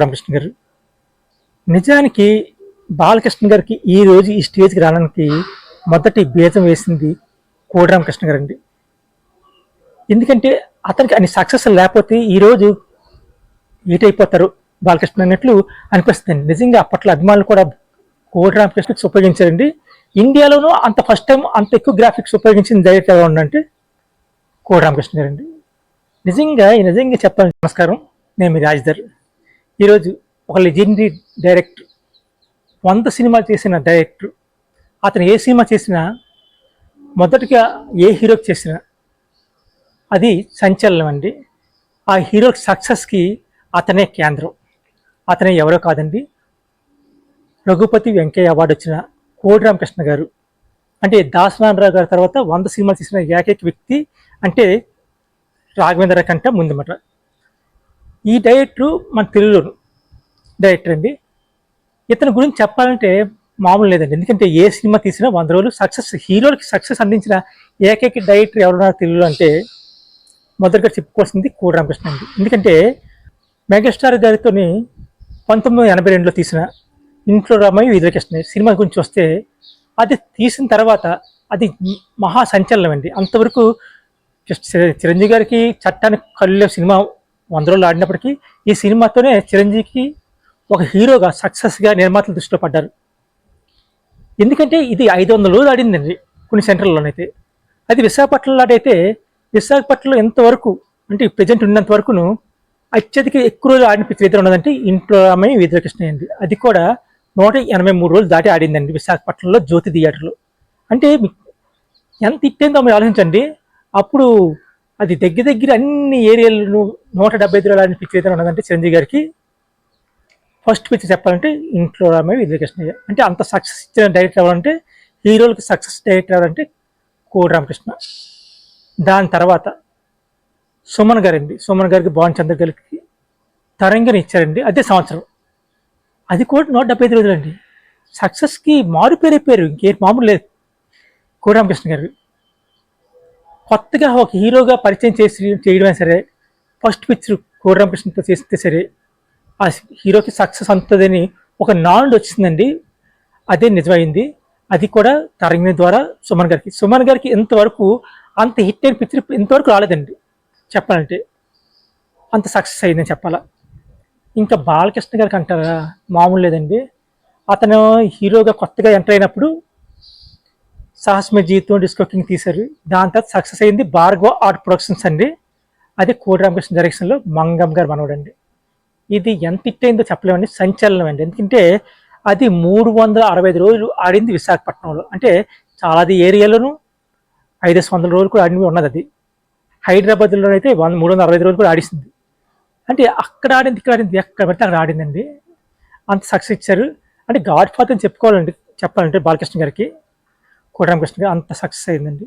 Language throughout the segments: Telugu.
రామకృష్ణ గారు. నిజానికి బాలకృష్ణ గారికి ఈ రోజు ఈ స్టేజ్కి రావడానికి మొదటి బీజం వేసింది కోడిరామకృష్ణ గారు అండి ఎందుకంటే అతనికి అన్ని సక్సెస్ లేకపోతే ఈరోజు ఏటైపోతారు బాలకృష్ణ అన్నట్లు అనిపిస్తుంది. నిజంగా అప్పట్లో అభిమానులు కూడా కోడిరామకృష్ణకి ఉపయోగించారండి. ఇండియాలోనూ అంత ఫస్ట్ టైం అంత ఎక్కువ గ్రాఫిక్స్ ఉపయోగించింది డైరెక్టర్ ఎలా ఉందంటే కోటి రామకృష్ణ గారండి. నిజంగా నిజంగా చెప్పాలి నమస్కారం. నేను మీ రాజధర్ ఈరోజు ఒక లెజెండరీ డైరెక్టర్ వంద సినిమాలు చేసిన డైరెక్టర్ అతను ఏ సినిమా చేసినా మొదటిగా ఏ హీరోకి చేసినా అది సంచలనం అండి. ఆ హీరో సక్సెస్కి అతనే కేంద్రం. అతనే ఎవరో కాదండి. రఘుపతి వెంకయ్య అవార్డు వచ్చిన కోడి రామకృష్ణ గారు. అంటే దాసనారాయణరావు గారి తర్వాత వంద సినిమాలు చేసిన ఏకైక వ్యక్తి అంటే రాఘవేంద్ర కంటే ముందన్నమాట ఈ డైరెక్టర్ మన తెలుగులోను డైరెక్టర్ అండి. ఇతని గురించి చెప్పాలంటే మామూలు లేదండి. ఎందుకంటే ఏ సినిమా తీసినా వంద రోజులు సక్సెస్ హీరోలకి సక్సెస్ అందించిన ఏకైక డైరెక్టర్ ఎవరున్నారు తెలుగులో అంటే మొదటిగా చెప్పుకోవాల్సింది కూడరామకృష్ణ అండి. ఎందుకంటే మెగాస్టార్ గారితో పంతొమ్మిది వందల ఎనభై రెండులో తీసిన ఇంట్లో రామయ్య వీధకృష్ణ సినిమా గురించి వస్తే అది తీసిన తర్వాత అది మహా సంచలనం అండి. అంతవరకు జస్ట్ చిరంజీవి గారికి చట్టానికి కళ్ళు సినిమా వంద రోజులు ఆడినప్పటికీ ఈ సినిమాతోనే చిరంజీవికి ఒక హీరోగా సక్సెస్గా నిర్మాతలు దృష్టిలో పడ్డారు. ఎందుకంటే ఇది ఐదు వందల రోజులు ఆడిందండి కొన్ని సెంటర్లోనైతే అది విశాఖపట్నంలో ఆడైతే విశాఖపట్నంలో ఎంతవరకు అంటే ప్రజెంట్ ఉన్నంత వరకును అత్యధిక ఎక్కువ రోజులు ఆడిన పిక్చర్ ఇద్దరు ఉన్నదంటే ఇంట్లో అమ్మాయి వీధకృష్ణ అండి. అది కూడా నూట ఎనభై మూడు రోజులు దాటి ఆడిందండి విశాఖపట్నంలో జ్యోతి థియేటర్లో. అంటే ఎంత ఇట్టేందో మీరు ఆలోచించండి. అప్పుడు అది దగ్గర దగ్గర అన్ని ఏరియాలను నూట డెబ్బై ఐదు రోజులు ఆడిన పిక్చర్ ఏదైనా ఉన్నదంటే చిరంజీవి గారికి ఫస్ట్ పిక్చర్ చెప్పాలంటే ఇంట్లో రామయ్య విజయకృష్ణయ్య. అంటే అంత సక్సెస్ ఇచ్చిన డైరెక్టర్ ఎవరంటే హీరోలకు సక్సెస్ డైరెక్టర్ ఎవరంటే కోడి రామకృష్ణ. దాని తర్వాత సుమన్ గారండి. సుమన్ గారికి భావన్ చంద్ర గారికి తరంగని ఇచ్చారండి. అదే సంవత్సరం. అది కూడా నూట డెబ్బై ఐదు రోజులు అండి సక్సెస్కి మారు పేరు అయిపోయారు ఇంకేం మామూలు లేదు. కోడి రామకృష్ణ గారు కొత్తగా ఒక హీరోగా పరిచయం చేసి చేయడమే సరే ఫస్ట్ పిక్చర్ కోరరామకృష్ణతో చేస్తే సరే ఆ హీరోకి సక్సెస్ అంతదని ఒక నాలుగు వచ్చిందండి. అదే నిజమైంది. అది కూడా తరంగిణి ద్వారా సుమన్ గారికి. సుమన్ గారికి ఇంతవరకు అంత హిట్ అయిన పిక్చర్ ఇంతవరకు రాలేదండి. చెప్పాలంటే అంత సక్సెస్ అయిందని చెప్పాలా. ఇంకా బాలకృష్ణ గారికి అంటారా? మామూలు లేదండి. అతను హీరోగా కొత్తగా ఎంటర్ అయినప్పుడు సాహస్ జీవితం డిస్కోకింగ్ తీశారు. దాని తర్వాత సక్సెస్ అయింది భార్గవ ఆర్ట్ ప్రొడక్షన్స్ అండి. అది కోడి రామకృష్ణ డైరెక్షన్లో మంగం గారు మనవడండి ఇది ఎంత హిట్ అయిందో చెప్పలేమండి సంచలనం అండి. ఎందుకంటే అది మూడు వందల అరవై ఐదు రోజులు ఆడింది విశాఖపట్నంలో. అంటే చాలాది ఏరియాలోనూ ఐదు వందల రోజులు కూడా ఆడింది ఉన్నది అది. హైదరాబాద్లో అయితే వంద మూడు వందల అరవై ఐదు రోజులు కూడా ఆడిస్తుంది అంటే అక్కడ ఆడింది ఇక్కడ ఆడింది ఎక్కడ పడితే అక్కడ ఆడిందండి. అంత సక్సెస్ ఇచ్చారు. అంటే గాడ్ ఫాదర్ అని చెప్పుకోవాలండి చెప్పాలంటే బాలకృష్ణ గారికి. కోటరామకృష్ణ అంత సక్సెస్ అయిందండి.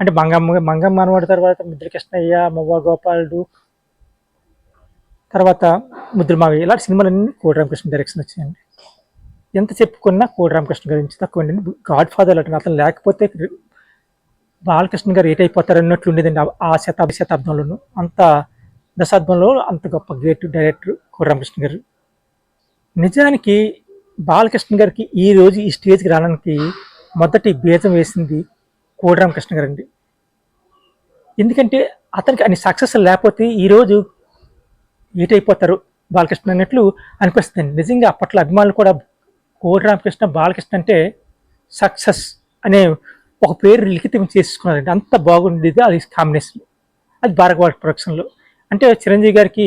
అంటే మంగమ్మ మంగమ్మ అనవాడి తర్వాత ముద్రకృష్ణయ్య మవ్వ గోపాలుడు తర్వాత ముద్రమావి ఇలాంటి సినిమాలన్నీ కోటరామకృష్ణ డైరెక్షన్ వచ్చాయండి. ఎంత చెప్పుకున్నా కోటరామకృష్ణ గురించి తక్కువ అండి గాడ్ ఫాదర్ అంటే అతను లేకపోతే బాలకృష్ణ గారు ఏటైపోతారు అన్నట్లు ఉండేదండి ఆ- శతాబ్ద శతాబ్దంలోనూ. అంత దశాబ్దంలో అంత గొప్ప గ్రేట్ డైరెక్టర్ కోటరామకృష్ణ గారు. నిజానికి బాలకృష్ణ గారికి ఈ రోజు ఈ స్టేజ్కి రావడానికి మొదటి బీజం వేసింది కోడిరామకృష్ణ గారు అండి ఎందుకంటే అతనికి అన్ని సక్సెస్ లేకపోతే ఈరోజు ఏటైపోతారు బాలకృష్ణ అన్నట్లు అనిపిస్తుంది. నిజంగా అప్పట్లో అభిమానులు కూడా కోటి రామకృష్ణ బాలకృష్ణ అంటే సక్సెస్ అనే ఒక పేరు లిఖితం చేసుకున్నారండి. అంత బాగుండేది అది కాంబినేషన్. అది భారగవాడ ప్రొడక్షన్లో. అంటే చిరంజీవి గారికి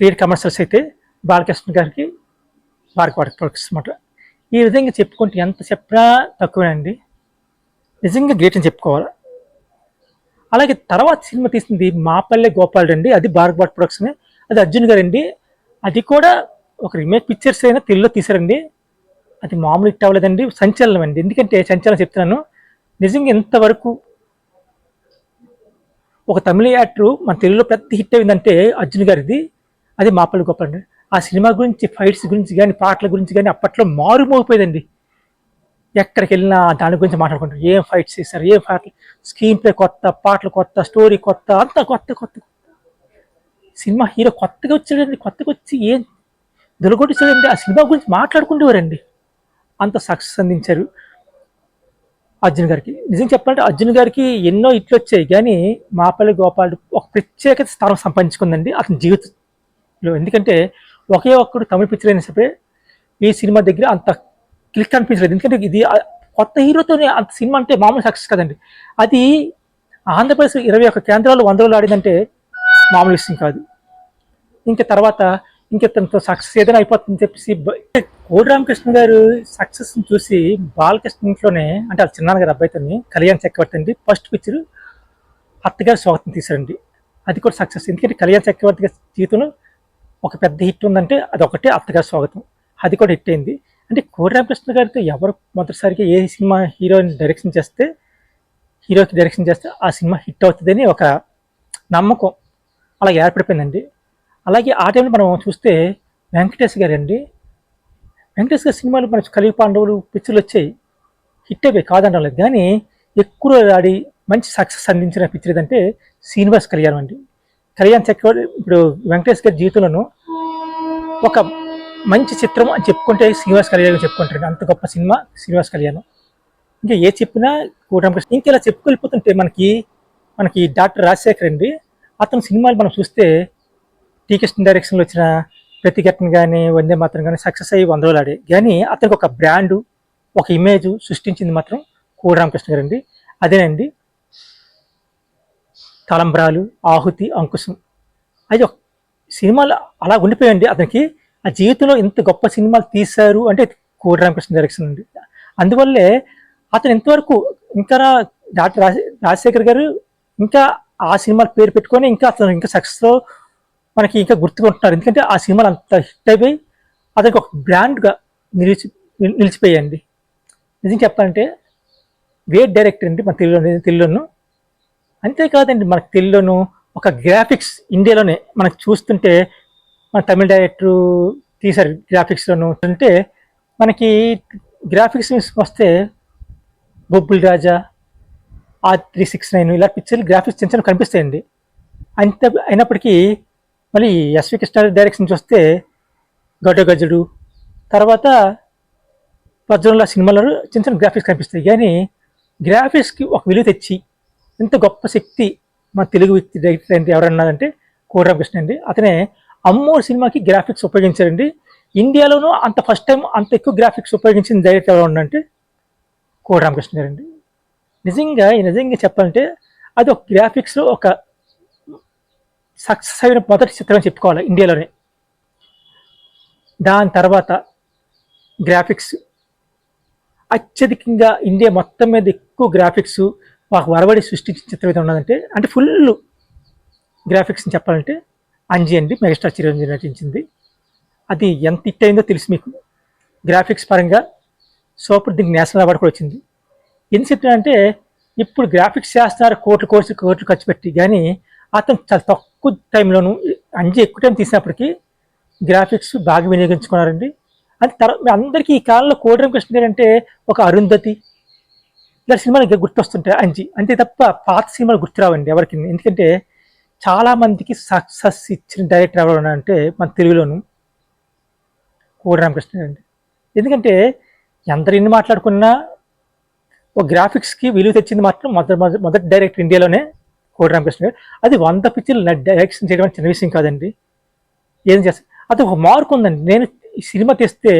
త్రీ కమర్షియల్స్ అయితే బాలకృష్ణ గారికి భారగవాడ ప్రొడక్షన్ అనమాట ఈ విధంగా చెప్పుకుంటే ఎంత చెప్పినా తక్కువేనండి. నిజంగా గ్రేట్ అని చెప్పుకోవాలి? అలాగే తర్వాత సినిమా తీసింది మాపల్లె గోపాల్ అండి అది భారగవాడ ప్రొడక్షన్ అది అర్జున్ గారండి. అది కూడా ఒక రీమేక్ పిక్చర్స్ అయినా తెలుగులో తీశారండి. అది మామూలు హిట్ అవ్వలేదండి. సంచలనం అండి. ఎందుకంటే సంచలనం చెప్తున్నాను. నిజంగా ఇంతవరకు ఒక తమిళ యాక్టర్ మన తెలుగులో పెద్ద హిట్ అయిందంటే అర్జున్ గారిది. అది మాపల్లి గొప్ప అండి ఆ సినిమా గురించి ఫైట్స్ గురించి కానీ పాటల గురించి కానీ అప్పట్లో మారుమోగిపోయిందండి. ఎక్కడికి వెళ్ళినా దాని గురించి మాట్లాడుకుంటారు ఏం ఫైట్స్ చేశారు ఏం పాటలు స్క్రీన్ ప్లే కొత్త పాటలు కొత్త స్టోరీ కొత్త అంతా కొత్త కొత్త సినిమా హీరో కొత్తగా వచ్చాడండి కొత్తగా వచ్చి ఏం దొరకొట్టించాడండి ఆ సినిమా గురించి మాట్లాడుకుంటేవారండి అంత సక్సెస్ అందించారు అర్జున్ గారికి. నిజం చెప్పాలంటే అర్జున్ గారికి ఎన్నో ఇట్లు వచ్చాయి. కానీ మాపల్లి గోపాల్ ఒక ప్రత్యేకత స్థానం సంపాదించుకుందండి అతని జీవితంలో. ఎందుకంటే ఒకే ఒక్కడు తమిళ పిక్చర్ అయినా సరే ఈ సినిమా దగ్గర అంత క్లిక్ అనిపించలేదు. ఎందుకంటే ఇది కొత్త హీరోతోనే అంత సినిమా అంటే మామూలు సక్సెస్ కదండి. అది ఆంధ్రప్రదేశ్ ఇరవై ఒక్క కేంద్రాలు వంద రోజులు ఆడిందంటే మామూలు విషయం కాదు. ఇంకా తర్వాత ఇంకా తనతో సక్సెస్ ఏదైనా అయిపోతుందని చెప్పేసి కోడి రామకృష్ణ గారు సక్సెస్ చూసి బాలకృష్ణ ఇంట్లోనే అంటే వాళ్ళ చిన్నాన్న గారు అబ్బాయితోని కళ్యాణ్ చక్రవర్తి అండి ఫస్ట్ పిక్చర్ అత్తగారి స్వాగతం తీశారండి. అది కూడా సక్సెస్. ఎందుకంటే కళ్యాణ్ చక్రవర్తి గారి జీవితంలో ఒక పెద్ద హిట్ ఉందంటే అది ఒకటే అత్తగారి స్వాగతం. అది కూడా హిట్ అయింది. అంటే కోడి రామకృష్ణ గారితో ఎవరు మొదటిసారిగా ఏ సినిమా హీరోయిన్ డైరెక్షన్ చేస్తే హీరోకి డైరెక్షన్ చేస్తే ఆ సినిమా హిట్ అవుతుందని ఒక నమ్మకం అలా ఏర్పడిపోయిందండి. అలాగే ఆ టైంలో మనం చూస్తే వెంకటేష్ గారు అండి వెంకటేష్ గారి సినిమాలు మన కలిగి పాండవులు పిక్చర్లు వచ్చాయి హిట్ అయిపోయి కాదనలేదు కానీ ఎక్కువ ఆడి మంచి సక్సెస్ అందించిన పిక్చర్ ఏదంటే శ్రీనివాస్ కళ్యాణం అండి. కళ్యాణ్ చక్రవర్తి ఇప్పుడు వెంకటేష్ గారి జీవితంలోనూ ఒక మంచి చిత్రం అని చెప్పుకుంటే శ్రీనివాస్ కళ్యాణ్ చెప్పుకుంటారు. అంత గొప్ప సినిమా శ్రీనివాస్ కళ్యాణ్. ఇంకా ఏ చెప్పినా కూటమికృష్ణ ఇంకా ఇలా చెప్పుకెళ్ళిపోతుంటే మనకి మనకి డాక్టర్ రాజశేఖర్ అండి. అతని సినిమాలు మనం చూస్తే టీకృష్ణ డైరెక్షన్లో వచ్చిన ప్రతిఘటన కానీ వందే మాత్రం కానీ సక్సెస్ అయ్యి వంద రోజులు ఆడే కానీ అతనికి ఒక బ్రాండు ఒక ఇమేజ్ సృష్టించింది మాత్రం కోడి రామకృష్ణ గారు అండి. అదేనండి తలంబ్రాలు ఆహుతి అంకుశం. అది ఒక సినిమాలు అలా ఉండిపోయండి అతనికి ఆ జీవితంలో ఇంత గొప్ప సినిమాలు తీశారు అంటే కోటి రామకృష్ణ డైరెక్షన్ అండి. అందువల్లే అతను ఇంతవరకు ఇంకా డాక్టర్ రాజ రాజశేఖర్ గారు ఇంకా ఆ సినిమాలు పేరు పెట్టుకొని ఇంకా అతను ఇంకా సక్సెస్లో మనకి ఇంకా గుర్తుకుంటున్నారు ఎందుకంటే ఆ సినిమాలు అంత హిట్ అయిపోయి అతనికి ఒక బ్రాండ్గా నిలిచి నిలిచిపోయాయండి. నిజం చెప్పాలంటే గ్రేట్ డైరెక్టర్ అండి మన తెలుగులో తెలుగులోను. అంతేకాదండి మనకు తెలుగులోను ఒక గ్రాఫిక్స్ ఇండియాలోనే మనకు చూస్తుంటే మన తమిళ డైరెక్టర్ తీశారు గ్రాఫిక్స్లోను అంటే మనకి గ్రాఫిక్స్ వస్తే Bobbili Raja R three six nine ఇలా పిక్చర్లు గ్రాఫిక్స్ చిన్న చిన్న కనిపిస్తాయండి. అంత అయినప్పటికీ మళ్ళీ ఎస్వి కృష్ణ డైరెక్షన్ నుంచి వస్తే గడ్డ గజుడు తర్వాత వజ్రంల సినిమాలో చిన్న చిన్న గ్రాఫిక్స్ కనిపిస్తాయి. కానీ గ్రాఫిక్స్కి ఒక విలువ తెచ్చి ఇంత గొప్ప శక్తి మా తెలుగు వ్యక్తి డైరెక్టర్ అంటే ఎవరన్నారంటే కోటరామకృష్ణ అండి. అతనే అమ్మోర్ సినిమాకి గ్రాఫిక్స్ ఉపయోగించారండి. ఇండియాలోనూ అంత ఫస్ట్ టైం అంత ఎక్కువ గ్రాఫిక్స్ ఉపయోగించిన డైరెక్టర్ ఎవరు ఉండంటే కోటరామకృష్ణ గారు అండి నిజంగా నిజంగా చెప్పాలంటే అది ఒక గ్రాఫిక్స్లో ఒక సక్సెస్ అయిన మొదటి చిత్రం చెప్పుకోవాలి ఇండియాలోనే. దాని తర్వాత గ్రాఫిక్స్ అత్యధికంగా ఇండియా మొత్తం మీద ఎక్కువ గ్రాఫిక్స్ వాకు వరవడి సృష్టించిన చిత్రం అయితే ఉన్నదంటే అంటే ఫుల్ గ్రాఫిక్స్ని చెప్పాలంటే అంజీ అండి మెగాస్టార్ చిరంజీవి నటించింది. అది ఎంత హిట్ అయిందో తెలుసు మీకు. గ్రాఫిక్స్ పరంగా సూపర్ దీనికి నేషనల్ అవార్డు కూడా వచ్చింది. ఎందుకు చెప్తున్నానంటే ఇప్పుడు గ్రాఫిక్స్ చేస్తున్నారు కోట్లు కోట్లు కోట్లు ఖర్చు పెట్టి కానీ అతను చాలా తక్కువ టైంలోను అంజి ఎక్కువ టైం తీసినప్పటికీ గ్రాఫిక్స్ బాగా వినియోగించుకున్నారండి. అది తర్వాత అందరికీ ఈ కాలంలో కోటి కృష్ణ గారు అంటే ఒక అరుంధతి ఇలా సినిమాలు గుర్తొస్తుంటాయి అంచి అంతే తప్ప పాత సినిమాలు గుర్తురావండి ఎవరికి. ఎందుకంటే చాలా మందికి సక్సెస్ ఇచ్చిన డైరెక్టర్ ఎవరు ఉన్నారంటే మన తెలుగులోను కోడి రామకృష్ణ అండి. ఎందుకంటే ఎంత ఎన్ని మాట్లాడుకున్నా ఒక గ్రాఫిక్స్కి విలువ తెచ్చింది మాత్రం మొదటి మొదటి మొదటి డైరెక్టర్ ఇండియాలోనే కోడి రామకృష్ణ గారు. అది వంద పిక్చర్లు డైరెక్షన్ చేయడం చిన్న విషయం కాదండి. ఏం చేస్తాను అది ఒక మార్క్ ఉందండి. నేను ఈ సినిమా తీస్తే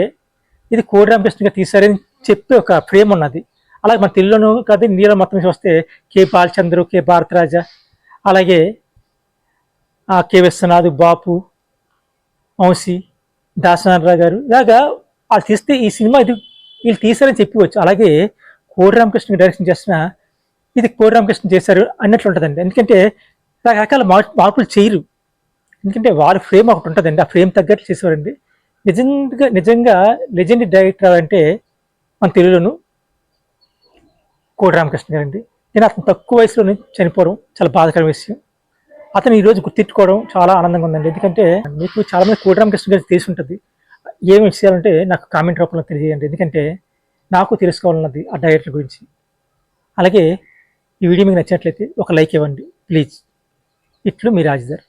ఇది కోడి రామకృష్ణ గారు తీశారని చెప్పి ఒక ఫ్రేమ్ ఉన్నది. అలాగే మన తెలుగులోను కాదు ఇండియాలో మొత్తం వస్తే కె బాలచంద్రు కె భారతరాజ అలాగే కే కె విశ్వనాథ్ బాపు వంశీ దాసనారాయణరావు గారు. ఇలాగా వాళ్ళు తీస్తే ఈ సినిమా ఇది వీళ్ళు తీశారని చెప్పవచ్చు. అలాగే కోడి రామకృష్ణ డైరెక్షన్ చేసిన ఇది కోడి రామకృష్ణ చేశారు అన్నట్లు ఉంటుందండి. ఎందుకంటే రకరకాల మార్పులు చేయరు. ఎందుకంటే వారి ఫ్రేమ్ ఒకటి ఉంటుందండి. ఆ ఫ్రేమ్ తగ్గట్టు చేసేవారండి. నిజంగా నిజంగా లెజెండ్ డైరెక్టర్ అంటే మన తెలుగులోను కోటి రామకృష్ణ గారండి. నేను అతను తక్కువ వయసులోనే చనిపోవడం చాలా బాధాకరమైన విషయం. అతను ఈరోజు గుర్తిట్టుకోవడం చాలా ఆనందంగా ఉందండి. ఎందుకంటే మీకు చాలా మంది రామకృష్ణ గారికి తెలిసి ఉంటుంది. ఏం విషయాలంటే నాకు కామెంట్ రూపంలో తెలియజేయండి. ఎందుకంటే నాకు తెలుసుకోవాలన్నది ఆ డైరెక్టర్ గురించి. అలాగే ఈ వీడియో మీకు నచ్చినట్లయితే ఒక లైక్ ఇవ్వండి ప్లీజ్. ఇట్లు మీ రాజుదార్